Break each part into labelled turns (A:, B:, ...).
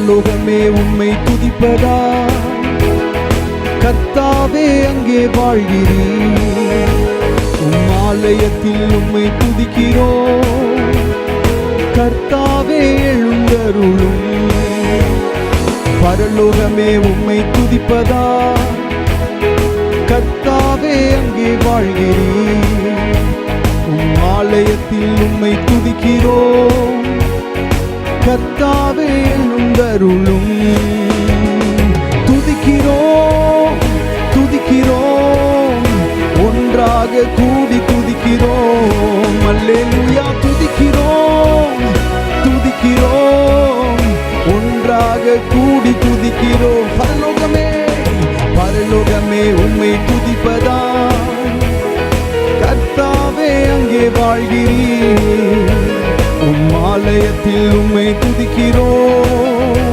A: பரலோகமே உண்மை துதிப்பதா? கர்த்தாவே அங்கே வாழ்கிறீர். உம் ஆலயத்தில் உம்மை துதிக்கிறோம். கர்த்தாவே எழுந்தருளும். பரலோகமே உம்மை துதிப்பதா? கர்த்தாவே அங்கே வாழ்கிறீர். உம் ஆலயத்தில் உம்மை துதிக்கிறோம். கத்தாவே எழுந்தருளும் துதிக்கிறோம் துதிக்கிறோம் ஒன்றாக கூடி துதிக்கிறோம் அல்லேலூயா துதிக்கிறோம் துதிக்கிறோம் ஒன்றாக கூடி துதிக்கிறோம் பரலோகமே பரலோகமே உண்மை துதிப்பதா. கர்த்தாவே அங்கே வாழ்கிறீர். ஆலயத்தில் உம்மை துதிக்கிறோம்.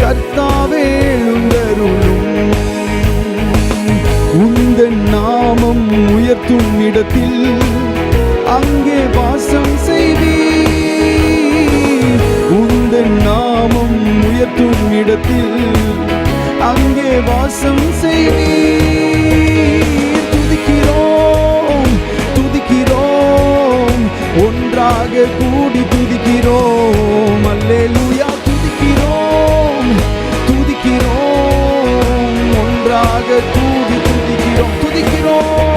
A: கத்தாவே எழுந்தருளும் உந்த நாமம் உயர்த்தும் இடத்தில் அங்கே வாசம் செய்வீர். உந்த நாமம் உயர்த்தும் இடத்தில் அங்கே வாசம் செய்வீர். துதிக்கிறோம்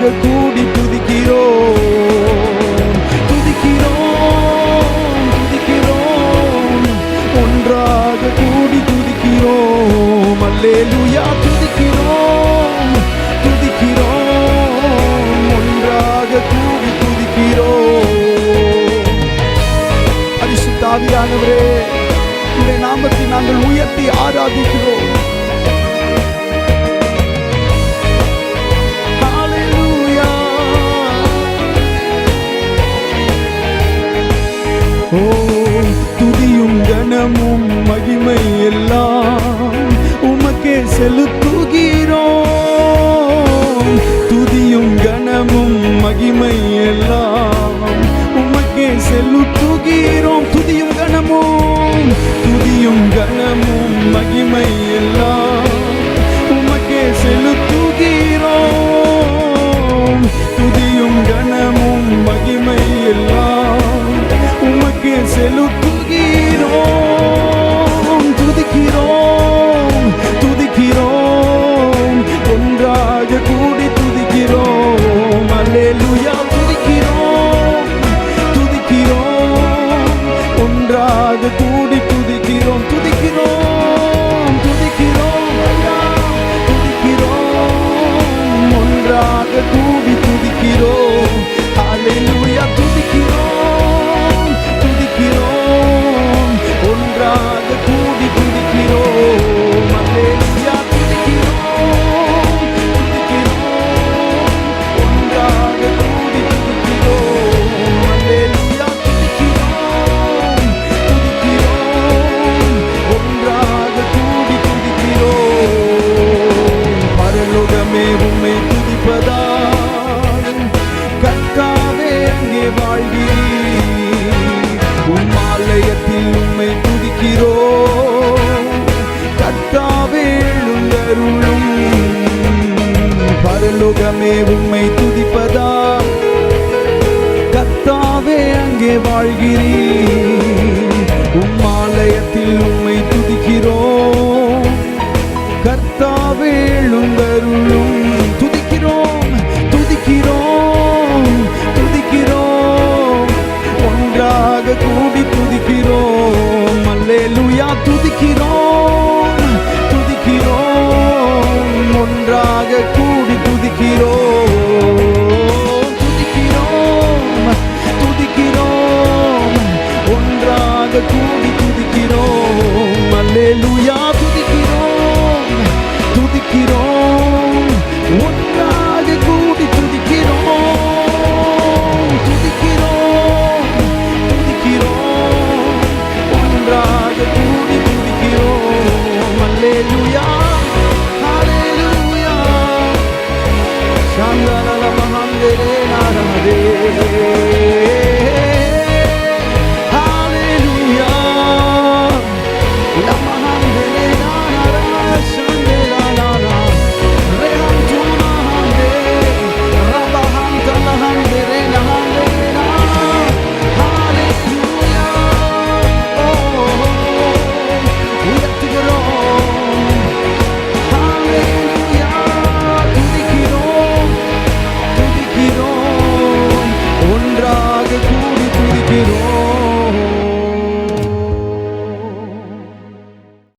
A: உனக்காக கூடி துதிக்கிறோம். துதிக்கிறோம் துதிக்கிறோம். ஒன்றாக கூடி துதிக்கிறோம். அல்லேலூயா கனமும் மகிமை எல்லாம் உமக்கே செலுத்துகிறோம். துதியும் கனமும் மகிமை எல்லாம் உமக்கே செலுத்துகிறோம். துதியும் கனமும் துதியும் கனமும் மகிமை எல்லாம் துதிக்கிறோம் ஒன்றாக வாழ்கிறீர்.